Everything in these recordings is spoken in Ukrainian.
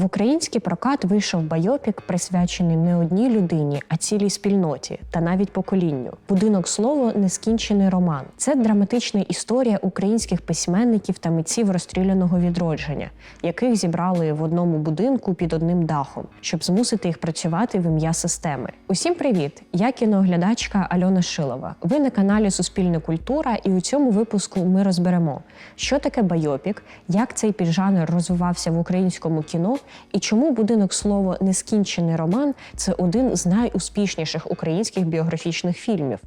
В український прокат вийшов байопік, присвячений не одній людині, а цілій спільноті та навіть поколінню. Будинок слово нескінчений роман. Це драматична історія українських письменників та митців розстріляного відродження, яких зібрали в одному будинку під одним дахом, щоб змусити їх працювати в ім'я системи. Усім привіт! Я кіноглядачка Альона Шилова. Ви на каналі Суспільна культура, і у цьому випуску ми розберемо, що таке байопік, як цей піджанр розвивався в українському кіно, і чому будинок слово нескінчений роман це один з найуспішніших українських біографічних фільмів.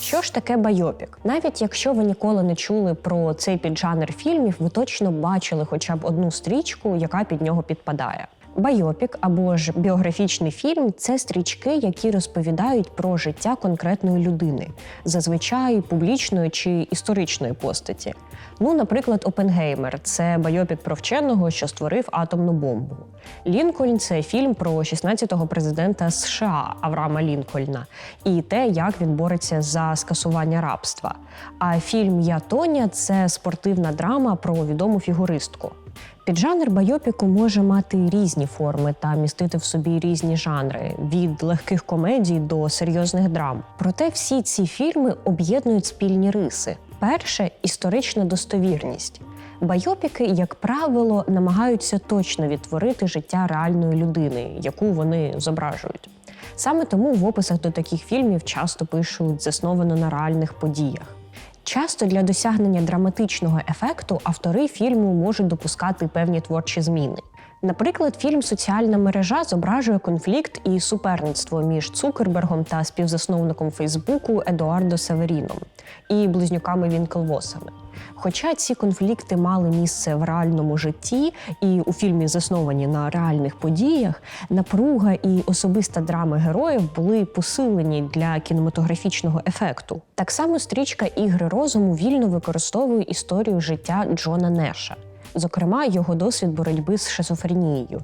Що ж таке байопік? Навіть якщо ви ніколи не чули про цей піджанр фільмів, ви точно бачили хоча б одну стрічку, яка під нього підпадає. Байопік або ж біографічний фільм це стрічки, які розповідають про життя конкретної людини, зазвичай публічної чи історичної постаті. Ну, наприклад, Опенгеймер це байопік про вченого, що створив атомну бомбу. Лінкольн це фільм про 16-го президента США Авраама Лінкольна і те, як він бореться за скасування рабства. А фільм Я Тоня це спортивна драма про відому фігуристку. Піджанр байопіку може мати різні форми та містити в собі різні жанри від легких комедій до серйозних драм. Проте всі ці фільми об'єднують спільні риси. Перше історична достовірність. Байопіки, як правило, намагаються точно відтворити життя реальної людини, яку вони зображують. Саме тому в описах до таких фільмів часто пишуть засновано на реальних подіях. Часто для досягнення драматичного ефекту автори фільму можуть допускати певні творчі зміни. Наприклад, фільм Соціальна мережа зображує конфлікт і суперництво між Цукербергом та співзасновником Фейсбуку Едуардо Северіном і близнюками Вінклвосами. Хоча ці конфлікти мали місце в реальному житті, і у фільмі засновані на реальних подіях, напруга і особиста драма героїв були посилені для кінематографічного ефекту. Так само стрічка Ігри розуму вільно використовує історію життя Джона Неша, зокрема його досвід боротьби з шизофренією.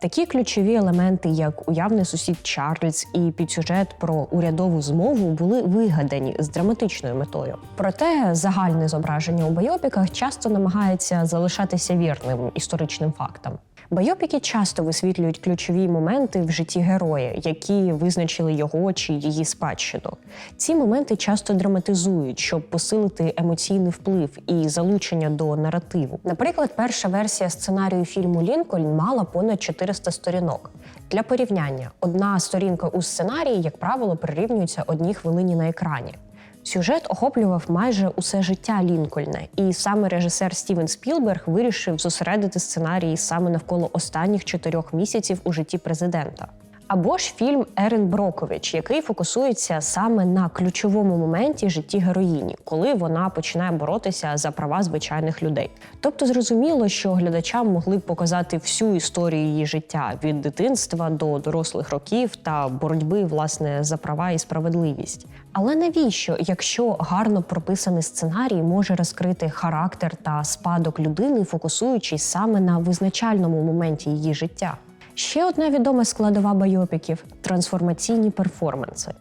Такі ключові елементи, як уявний сусід Чарльз і підсюжет про урядову змову, були вигадані з драматичною метою. Проте загальне зображення у байопіках часто намагається залишатися вірним історичним фактам. Байопіки часто висвітлюють ключові моменти в житті героя, які визначили його чи її спадщину. Ці моменти часто драматизують, щоб посилити емоційний вплив і залучення до наративу. Наприклад, перша версія сценарію фільму Лінкольн мала понад 400 сторінок. Для порівняння, одна сторінка у сценарії, як правило, прирівнюється одній хвилині на екрані. Сюжет охоплював майже усе життя Лінкольна, і саме режисер Стівен Спілберг вирішив зосередити сценарії саме навколо останніх чотирьох місяців у житті президента. Або ж фільм Ерен Брокович, який фокусується саме на ключовому моменті житті героїні, коли вона починає боротися за права звичайних людей. Тобто зрозуміло, що глядачам могли б показати всю історію її життя від дитинства до дорослих років та боротьби власне за права і справедливість. Але навіщо, якщо гарно прописаний сценарій може розкрити характер та спадок людини, фокусуючись саме на визначальному моменті її життя? Ще одна відома складова байопіків трансформаційні перформанси.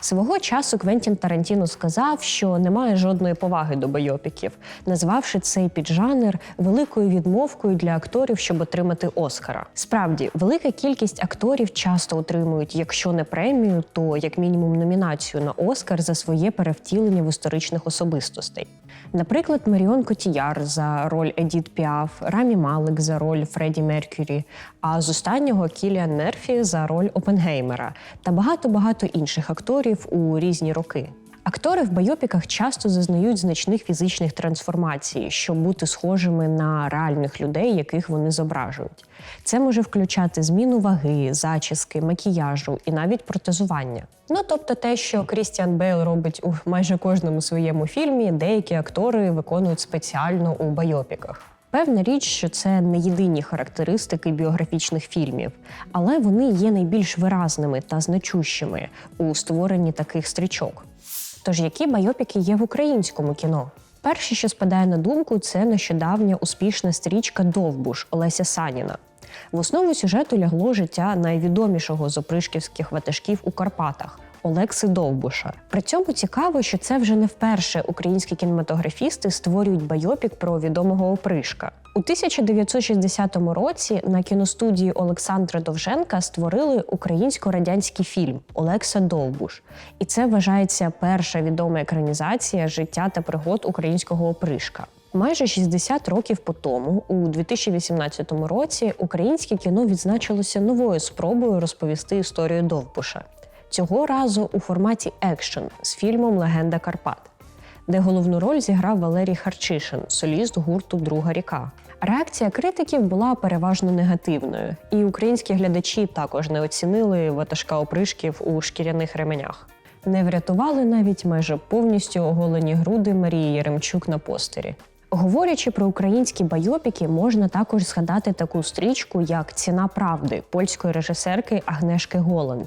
Свого часу Квентін Тарантіно сказав, що немає жодної поваги до байопіків, назвавши цей піджанр великою відмовкою для акторів, щоб отримати Оскара. Справді, велика кількість акторів часто отримують, якщо не премію, то як мінімум номінацію на Оскар за своє перевтілення в історичних особистостей. Наприклад, Маріон Котіяр за роль Едіт Піаф, Рамі Малик за роль Фредді Меркюрі, а з останнього Кіліан Мерфі за роль Опенгеймера та багато-багато інших акторів у різні роки. Актори в байопіках часто зазнають значних фізичних трансформацій, щоб бути схожими на реальних людей, яких вони зображують. Це може включати зміну ваги, зачіски, макіяжу і навіть протезування. Ну тобто, те, що Крістіан Бейл робить у майже кожному своєму фільмі, деякі актори виконують спеціально у байопіках. Певна річ, що це не єдині характеристики біографічних фільмів, але вони є найбільш виразними та значущими у створенні таких стрічок. Тож які байопіки є в українському кіно? Перше, що спадає на думку, це нещодавня успішна стрічка Довбуш Олеся Саніна. В основу сюжету лягло життя найвідомішого з опришківських ватажків у Карпатах Олекси Довбуша. При цьому цікаво, що це вже не вперше українські кінематографісти створюють байопік про відомого опришка. У 1960 році на кіностудії Олександра Довженка створили українсько-радянський фільм Олекса Довбуш, і це вважається перша відома екранізація життя та пригод українського опришка. Майже 60 років по тому, у 2018 році, українське кіно відзначилося новою спробою розповісти історію Довбуша. Цього разу у форматі екшн з фільмом Легенда Карпат де головну роль зіграв Валерій Харчишин, соліст гурту Друга ріка. Реакція критиків була переважно негативною, і українські глядачі також не оцінили ватажка опришків у шкіряних ременях. Не врятували навіть майже повністю оголені груди Марії Яремчук на постері. Говорячи про українські байопіки, можна також згадати таку стрічку, як Ціна правди польської режисерки Агнешки Голланд.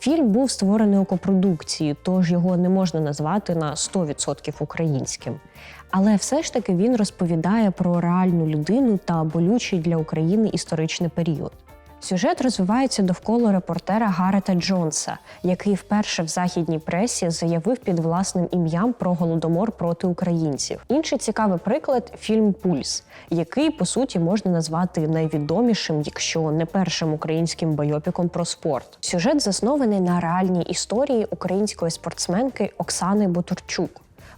Фільм був створений у копродукції, тож його не можна назвати на 100% українським. Але все ж таки він розповідає про реальну людину та болючий для України історичний період. Сюжет розвивається довкола репортера Гарета Джонса, який вперше в західній пресі заявив під власним ім'ям про голодомор проти українців. Інший цікавий приклад фільм Пульс, який по суті можна назвати найвідомішим, якщо не першим українським байопіком про спорт. Сюжет заснований на реальній історії української спортсменки Оксани Ботурчук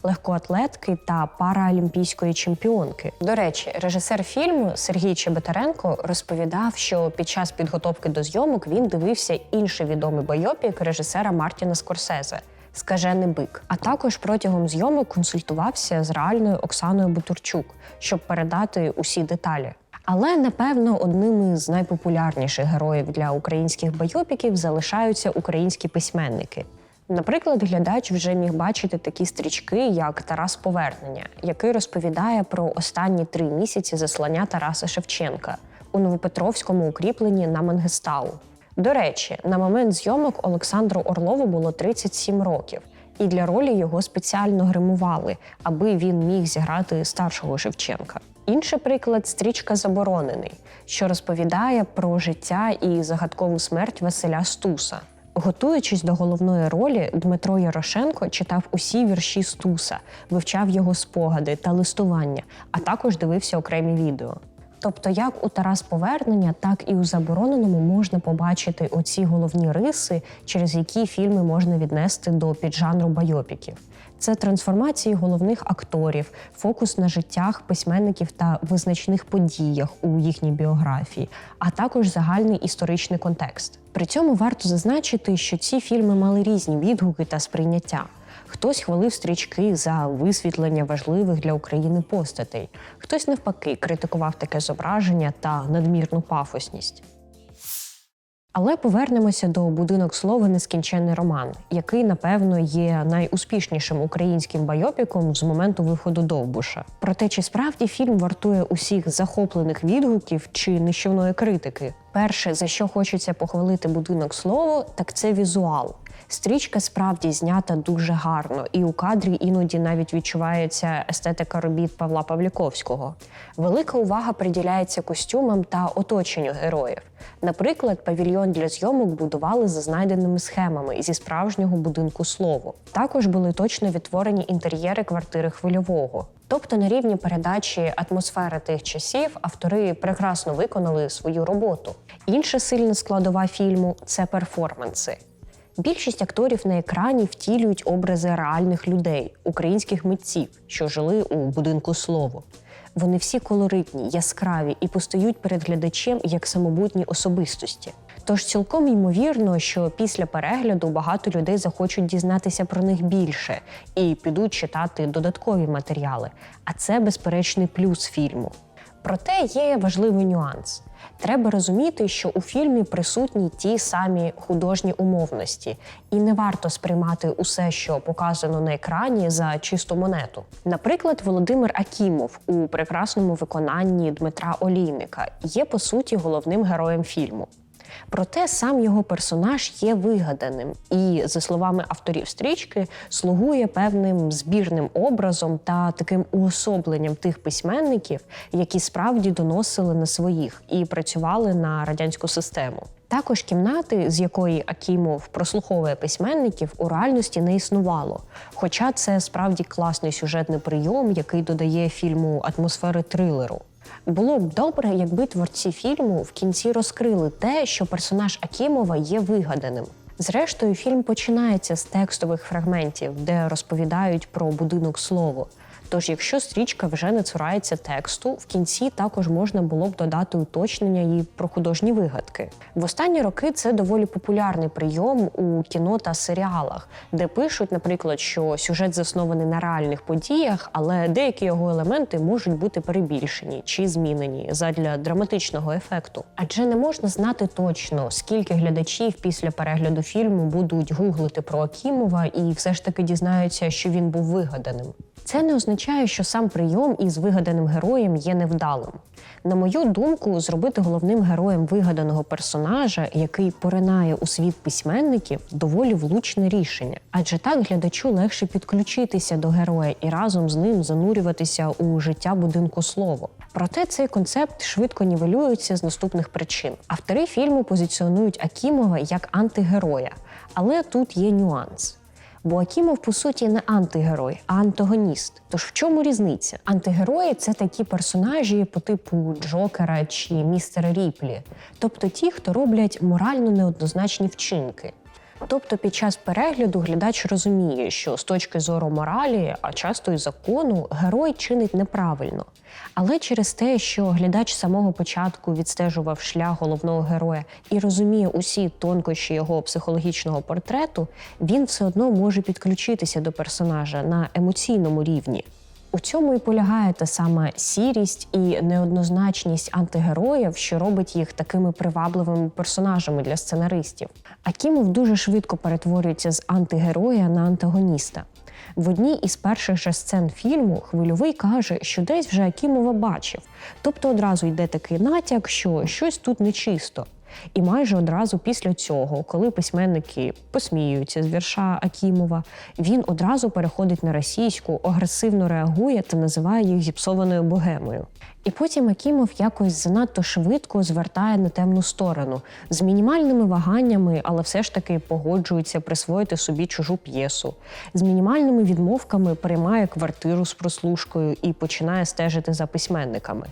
легкоатлетки та параолімпійської чемпіонки. До речі, режисер фільму Сергій Чеботаренко розповідав, що під час підготовки до зйомок він дивився інший відомий бойопік режисера Мартіна Скорсезе. Скажений бик, а також протягом зйомок консультувався з реальною Оксаною Бутурчук, щоб передати усі деталі. Але напевно одним із найпопулярніших героїв для українських байопіків залишаються українські письменники. Наприклад, глядач вже міг бачити такі стрічки, як Тарас Повернення, який розповідає про останні три місяці заслання Тараса Шевченка у Новопетровському укріпленні на Мангестау. До речі, на момент зйомок Олександру Орлову було 37 років, і для ролі його спеціально гримували, аби він міг зіграти старшого Шевченка. Інший приклад стрічка Заборонений, що розповідає про життя і загадкову смерть Василя Стуса. Готуючись до головної ролі, Дмитро Ярошенко читав усі вірші Стуса, вивчав його спогади та листування, а також дивився окремі відео. Тобто, як у Тарас Повернення, так і у забороненому можна побачити оці головні риси, через які фільми можна віднести до піджанру байопіків. Це трансформації головних акторів, фокус на життях письменників та визначних подіях у їхній біографії, а також загальний історичний контекст. При цьому варто зазначити, що ці фільми мали різні відгуки та сприйняття. Хтось хвалив стрічки за висвітлення важливих для України постатей, хтось навпаки критикував таке зображення та надмірну пафосність. Але повернемося до будинок слова Нескінченний роман, який, напевно, є найуспішнішим українським байопіком з моменту виходу Довбуша. Проте, чи справді фільм вартує усіх захоплених відгуків чи нищівної критики? Перше, за що хочеться похвалити будинок слово, так це візуал. Стрічка справді знята дуже гарно, і у кадрі іноді навіть відчувається естетика робіт Павла Павліковського. Велика увага приділяється костюмам та оточенню героїв. Наприклад, павільйон для зйомок будували за знайденими схемами зі справжнього будинку слову. Також були точно відтворені інтер'єри квартири хвильового. Тобто на рівні передачі атмосфери тих часів автори прекрасно виконали свою роботу. Інша сильна складова фільму це перформанси. Більшість акторів на екрані втілюють образи реальних людей, українських митців, що жили у будинку слово. Вони всі колоритні, яскраві і постають перед глядачем як самобутні особистості. Тож цілком ймовірно, що після перегляду багато людей захочуть дізнатися про них більше і підуть читати додаткові матеріали. А це безперечний плюс фільму. Проте є важливий нюанс. Треба розуміти, що у фільмі присутні ті самі художні умовності, і не варто сприймати усе, що показано на екрані, за чисту монету. Наприклад, Володимир Акімов у прекрасному виконанні Дмитра Олійника є по суті головним героєм фільму. Проте сам його персонаж є вигаданим і, за словами авторів стрічки, слугує певним збірним образом та таким уособленням тих письменників, які справді доносили на своїх і працювали на радянську систему. Також кімнати, з якої Акімов прослуховує письменників, у реальності не існувало. Хоча це справді класний сюжетний прийом, який додає фільму атмосфери трилеру. Було б добре, якби творці фільму в кінці розкрили те, що персонаж Акімова є вигаданим. Зрештою, фільм починається з текстових фрагментів, де розповідають про будинок слово. Тож, якщо стрічка вже не цурається тексту, в кінці також можна було б додати уточнення і про художні вигадки. В останні роки це доволі популярний прийом у кіно та серіалах, де пишуть, наприклад, що сюжет заснований на реальних подіях, але деякі його елементи можуть бути перебільшені чи змінені задля драматичного ефекту. Адже не можна знати точно, скільки глядачів після перегляду фільму будуть гуглити про Акімова і все ж таки дізнаються, що він був вигаданим. Це не означає, що сам прийом із вигаданим героєм є невдалим. На мою думку, зробити головним героєм вигаданого персонажа, який поринає у світ письменників, доволі влучне рішення. Адже так глядачу легше підключитися до героя і разом з ним занурюватися у життя будинку слово. Проте цей концепт швидко нівелюється з наступних причин. Автори фільму позиціонують Акімова як антигероя, але тут є нюанс. Бо Акімов, по суті, не антигерой, а антагоніст. Тож в чому різниця? Антигерої це такі персонажі по типу Джокера чи містера Ріплі, тобто ті, хто роблять морально неоднозначні вчинки. Тобто під час перегляду глядач розуміє, що з точки зору моралі, а часто і закону, герой чинить неправильно. Але через те, що глядач самого початку відстежував шлях головного героя і розуміє усі тонкощі його психологічного портрету, він все одно може підключитися до персонажа на емоційному рівні. У цьому і полягає та сама сірість і неоднозначність антигероїв, що робить їх такими привабливими персонажами для сценаристів. Акімов дуже швидко перетворюється з антигероя на антагоніста. В одній із перших же сцен фільму хвильовий каже, що десь вже Акімова бачив, тобто одразу йде такий натяк, що щось тут нечисто. І майже одразу після цього, коли письменники посміюються з вірша Акімова, він одразу переходить на російську, агресивно реагує та називає їх зіпсованою богемою. І потім Акімов якось занадто швидко звертає на темну сторону з мінімальними ваганнями, але все ж таки погоджується присвоїти собі чужу п'єсу. З мінімальними відмовками приймає квартиру з прослушкою і починає стежити за письменниками.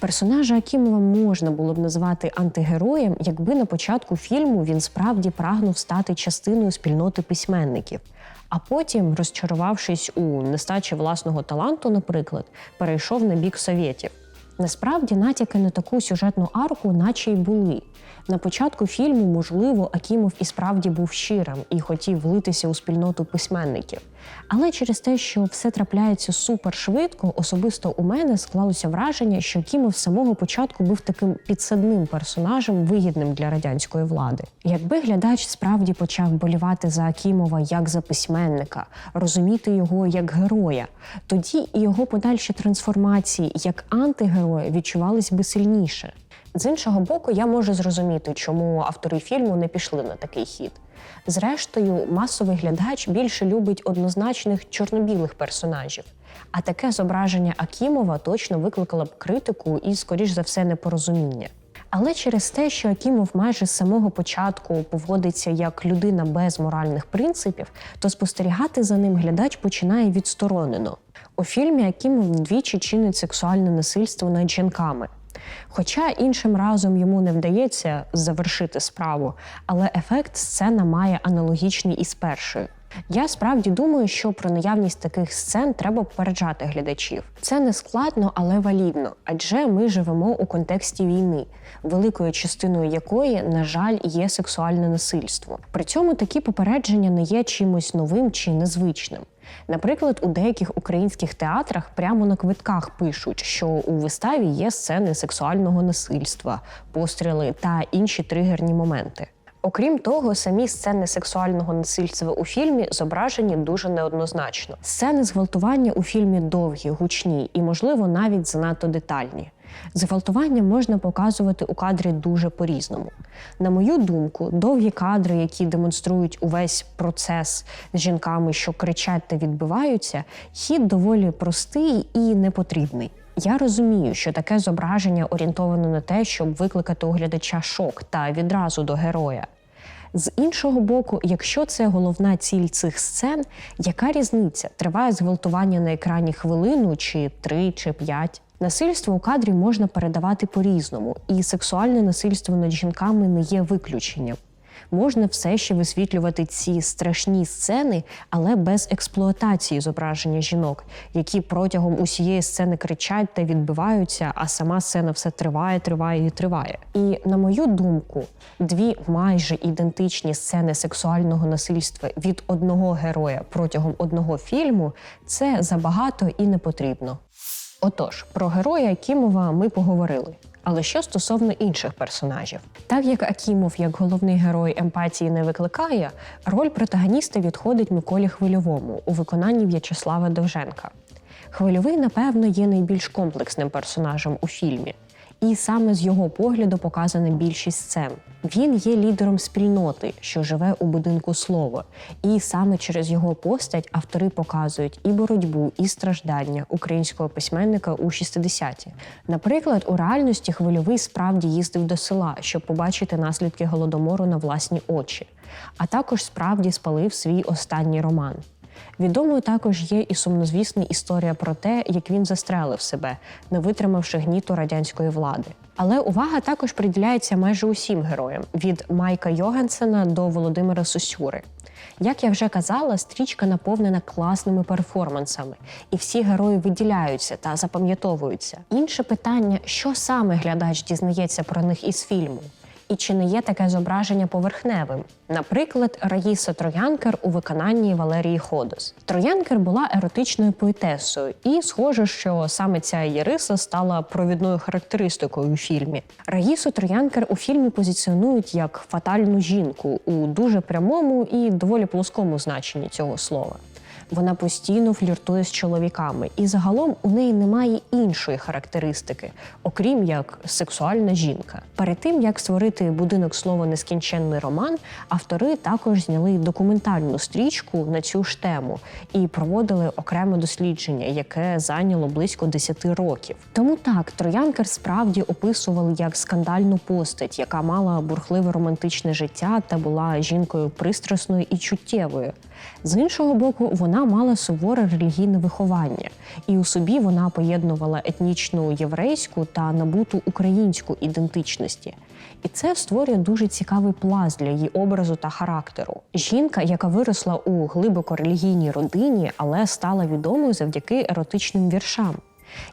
Персонажа Акімова можна було б назвати антигероєм, якби на початку фільму він справді прагнув стати частиною спільноти письменників. А потім, розчарувавшись у нестачі власного таланту, наприклад, перейшов на бік совєтів. Насправді натяки на таку сюжетну арку, наче й були. На початку фільму, можливо, Акімов і справді був щирим і хотів влитися у спільноту письменників. Але через те, що все трапляється супер швидко, особисто у мене склалося враження, що Акімов з самого початку був таким підсадним персонажем, вигідним для радянської влади. Якби глядач справді почав болівати за Акімова як за письменника, розуміти його як героя, тоді і його подальші трансформації як антигероя відчувались би сильніше. З іншого боку, я можу зрозуміти, чому автори фільму не пішли на такий хід. Зрештою, масовий глядач більше любить однозначних чорно-білих персонажів. А таке зображення Акімова точно викликало б критику і, скоріш за все, непорозуміння. Але через те, що Акімов майже з самого початку поводиться як людина без моральних принципів, то спостерігати за ним глядач починає відсторонено. У фільмі Акімов двічі чинить сексуальне насильство над жінками. Хоча іншим разом йому не вдається завершити справу, але ефект сцена має аналогічний із першою. Я справді думаю, що про наявність таких сцен треба попереджати глядачів. Це не складно, але валідно, адже ми живемо у контексті війни, великою частиною якої, на жаль, є сексуальне насильство. При цьому такі попередження не є чимось новим чи незвичним. Наприклад, у деяких українських театрах прямо на квитках пишуть, що у виставі є сцени сексуального насильства, постріли та інші тригерні моменти. Окрім того, самі сцени сексуального насильства у фільмі зображені дуже неоднозначно. Сцени зґвалтування у фільмі довгі, гучні і, можливо, навіть занадто детальні. Зґвалтування можна показувати у кадрі дуже по-різному. На мою думку, довгі кадри, які демонструють увесь процес з жінками, що кричать та відбиваються, хід доволі простий і непотрібний. Я розумію, що таке зображення орієнтовано на те, щоб викликати у глядача шок та відразу до героя. З іншого боку, якщо це головна ціль цих сцен, яка різниця? Триває зґвалтування на екрані хвилину, чи три, чи п'ять? Насильство у кадрі можна передавати по-різному, і сексуальне насильство над жінками не є виключенням. Можна все ще висвітлювати ці страшні сцени, але без експлуатації зображення жінок, які протягом усієї сцени кричать та відбиваються, а сама сцена все триває, триває і триває. І на мою думку, дві майже ідентичні сцени сексуального насильства від одного героя протягом одного фільму це забагато і не потрібно. Отож, про героя Акімова ми поговорили. Але що стосовно інших персонажів, так як Акімов, як головний герой емпатії не викликає, роль протагоніста відходить Миколі Хвильовому у виконанні В'ячеслава Довженка. Хвильовий, напевно, є найбільш комплексним персонажем у фільмі, і саме з його погляду показана більшість сцен. Він є лідером спільноти, що живе у будинку слово, і саме через його постать автори показують і боротьбу, і страждання українського письменника у 60-ті. Наприклад, у реальності хвильовий справді їздив до села, щоб побачити наслідки голодомору на власні очі, а також справді спалив свій останній роман. Відомою також є і сумнозвісна історія про те, як він застрелив себе, не витримавши гніту радянської влади. Але увага також приділяється майже усім героям від Майка Йогансена до Володимира Сосюри. Як я вже казала, стрічка наповнена класними перформансами, і всі герої виділяються та запам'ятовуються. Інше питання, що саме глядач дізнається про них із фільму, і чи не є таке зображення поверхневим? Наприклад, Раїса Троянкер у виконанні Валерії Ходос. Троянкер була еротичною поетесою, і схоже, що саме ця її риса стала провідною характеристикою у фільмі. Раїсу Троянкер у фільмі позиціонують як фатальну жінку у дуже прямому і доволі плоскому значенні цього слова. Вона постійно фліртує з чоловіками, і загалом у неї немає іншої характеристики, окрім як сексуальна жінка. Перед тим як створити будинок слова нескінченний роман, автори також зняли документальну стрічку на цю ж тему і проводили окреме дослідження, яке зайняло близько 10 років. Тому так троянкер справді описували як скандальну постать, яка мала бурхливе романтичне життя та була жінкою пристрасною і чуттєвою. З іншого боку, вона мала суворе релігійне виховання, і у собі вона поєднувала етнічну єврейську та набуту українську ідентичності. І це створює дуже цікавий пласт для її образу та характеру. Жінка, яка виросла у глибоко релігійній родині, але стала відомою завдяки еротичним віршам.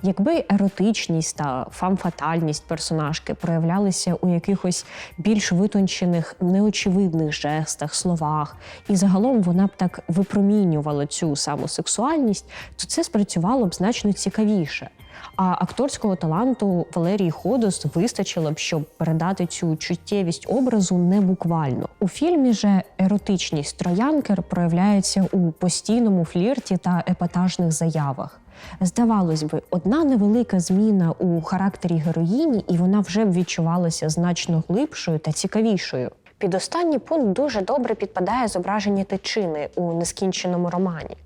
Якби еротичність та фамфатальність персонажки проявлялися у якихось більш витончених, неочевидних жестах, словах, і загалом вона б так випромінювала цю саму сексуальність, то це спрацювало б значно цікавіше. А акторського таланту Валерії Ходос вистачило б, щоб передати цю чуттєвість образу не буквально. У фільмі же еротичність троянкер проявляється у постійному флірті та епатажних заявах. Здавалось би, одна невелика зміна у характері героїні, і вона вже б відчувалася значно глибшою та цікавішою. Під останній пункт дуже добре підпадає зображення тичини у нескінченому романі.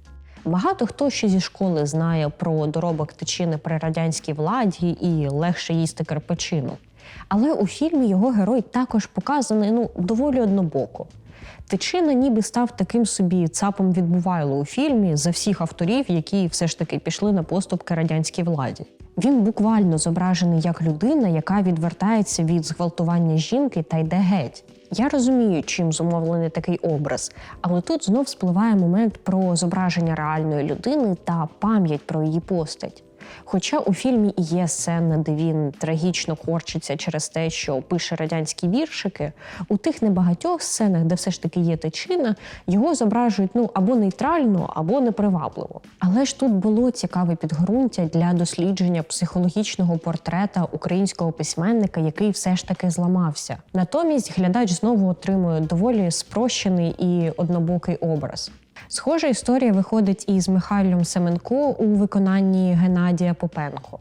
Багато хто ще зі школи знає про доробок тичини при радянській владі і легше їсти карпачину. Але у фільмі його герой також показаний ну доволі однобоко. Тичина ніби став таким собі цапом відбувайло у фільмі за всіх авторів, які все ж таки пішли на поступки радянській владі. Він буквально зображений як людина, яка відвертається від зґвалтування жінки та йде геть. Я розумію, чим зумовлений такий образ, але тут знов спливає момент про зображення реальної людини та пам'ять про її постать. Хоча у фільмі і є сцена, де він трагічно корчиться через те, що пише радянські віршики, у тих небагатьох сценах, де все ж таки є тичина, його зображують ну або нейтрально, або непривабливо. Але ж тут було цікаве підґрунтя для дослідження психологічного портрета українського письменника, який все ж таки зламався. Натомість глядач знову отримує доволі спрощений і однобокий образ. Схожа історія виходить і з Михайлом Семенко у виконанні Геннадія Попенко.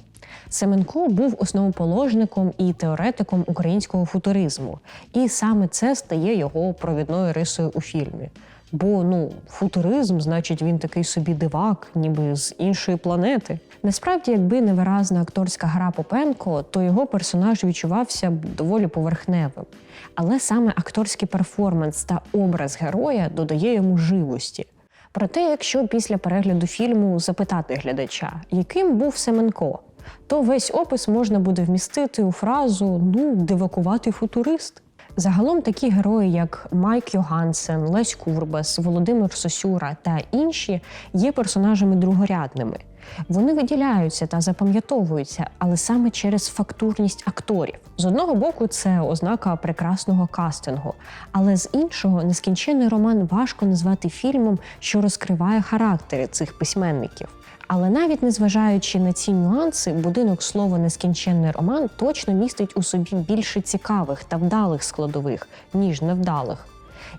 Семенко був основоположником і теоретиком українського футуризму, і саме це стає його провідною рисою у фільмі. Бо ну, футуризм, значить, він такий собі дивак, ніби з іншої планети. Насправді, якби невиразна акторська гра Попенко, то його персонаж відчувався б доволі поверхневим. Але саме акторський перформанс та образ героя додає йому живості. Проте, якщо після перегляду фільму запитати глядача, яким був Семенко, то весь опис можна буде вмістити у фразу ну, дивакуватий футурист. Загалом такі герої, як Майк Йогансен, Лесь Курбас, Володимир Сосюра та інші, є персонажами другорядними. Вони виділяються та запам'ятовуються, але саме через фактурність акторів. З одного боку, це ознака прекрасного кастингу, але з іншого, нескінченний роман важко назвати фільмом, що розкриває характери цих письменників. Але навіть незважаючи на ці нюанси, будинок слова нескінченний роман точно містить у собі більше цікавих та вдалих складових, ніж невдалих.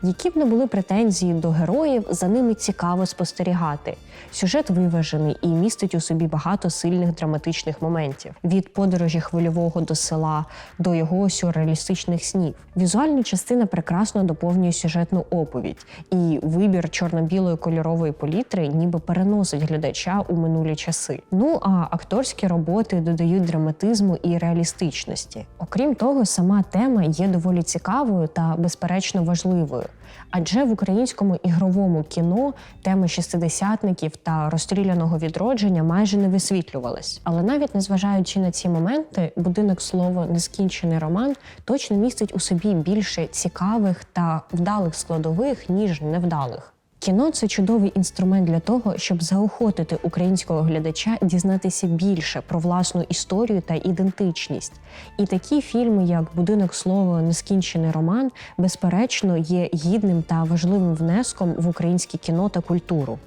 Які б не були претензії до героїв, за ними цікаво спостерігати. Сюжет виважений і містить у собі багато сильних драматичних моментів від подорожі хвильового до села до його сюрреалістичних снів. Візуальна частина прекрасно доповнює сюжетну оповідь, і вибір чорно-білої кольорової палітри ніби переносить глядача у минулі часи. Ну а акторські роботи додають драматизму і реалістичності. Окрім того, сама тема є доволі цікавою та безперечно важливою. Адже в українському ігровому кіно теми шестидесятників та розстріляного відродження майже не висвітлювались. Але навіть незважаючи на ці моменти, будинок слово нескінчений роман точно містить у собі більше цікавих та вдалих складових ніж невдалих. Кіно це чудовий інструмент для того, щоб заохотити українського глядача дізнатися більше про власну історію та ідентичність. І такі фільми, як Будинок слова, нескінчений роман, безперечно, є гідним та важливим внеском в українське кіно та культуру.